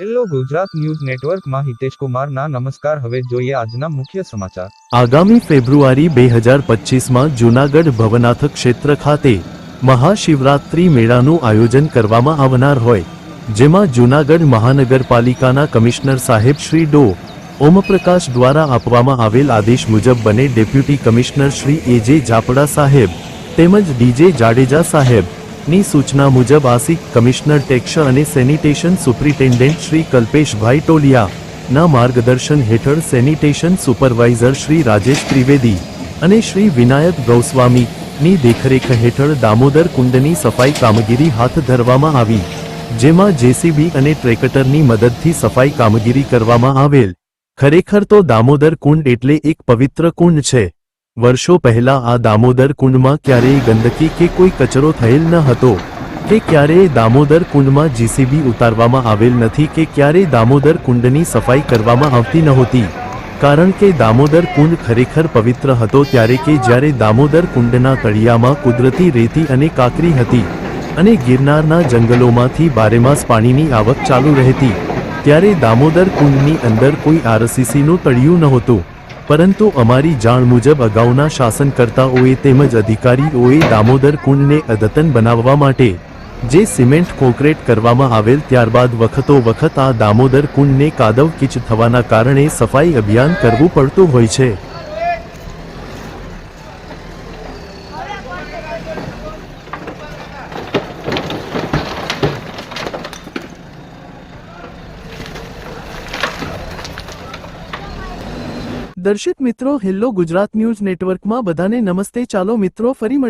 Hello Gujarat news નેટવર્કમાં હિતેશ કુમારના નમસ્કાર. હવે જોઈએ આજના મુખ્ય સમાચાર. આગામી ફેબ્રુઆરી બે હજાર પચીસમાં જૂનાગઢ ભવનાથ ક્ષેત્ર ખાતે મહાશિવરાત્રિ મેળાનું આયોજન કરવામાં આવનાર હોય, જેમાં જૂનાગઢ મહાનગરપાલિકાના કમિશનર સાહેબ શ્રી ડો. ઓમપ્રકાશ દ્વારા આપવામાં આવેલ આદેશ મુજબ બને deputy commissioner Shri A J Japda સાહેબ તેમજ ડીજે જાડેજા સાહેબ ની સૂચના મુજબ આસિક કમિશનર ટેક્સ અને સેનિટેશન સુપ્રિન્ટેન્ડન્ટ શ્રી કલ્પેશભાઈ ટોલિયા ના માર્ગદર્શન હેઠળ સેનિટેશન સુપરવાઇઝર શ્રી રાજેશ ત્રિવેદી અને શ્રી વિનાયક ગૌસ્વામી ની દેખરેખ હેઠળ દામોદર કુંડની સફાઈ કામગીરી હાથ ધરવામાં આવી, જેમાં જેસીબી અને ટ્રેકટરની મદદથી સફાઈ કામગીરી કરવામાં આવેલ. ખરેખર તો દામોદર કુંડ એટલે એક પવિત્ર કુંડ છે. વર્ષો પહેલા આ દામોદર કુંડમાં ક્યારેય ગંદકી કે કોઈ કચરો થયેલ ન હતો કે ક્યારેય દામોદર કુંડમાં જીસીબી ઉતારવામાં આવેલ નથી કે ક્યારેય દામોદર કુંડની સફાઈ કરવામાં આવતી નહોતી. કારણ કે દામોદર કુંડ ખરેખર પવિત્ર હતો ત્યારે કે જ્યારે દામોદર કુંડના તળિયામાં કુદરતી રેતી અને કાકરી હતી અને ગિરનારના જંગલોમાંથી બારેમાસ પાણીની આવક ચાલુ રહેતી, ત્યારે દામોદર કુંડની અંદર કોઈ આરસીસીનું તળિયું નહોતું. પરંતુ અમારી જાણ મુજબ અગાઉના શાસનકર્તાઓએ તેમજ અધિકારીઓએ દામોદર કુંડને અદતન બનાવવા માટે જે સિમેન્ટ કોન્ક્રીટ કરવામાં આવેલ ત્યારબાદ વખતો વખત આ દામોદર કુંડને કાદવ કીચ થવાના કારણે સફાઈ અભિયાન કરવું પડતું હોય છે. દર્શક મિત્રો હેલ્લો ગુજરાત ન્યૂઝ નેટવર્કમાં બધાને નમસ્તે. ચાલો મિત્રો ફરી મળી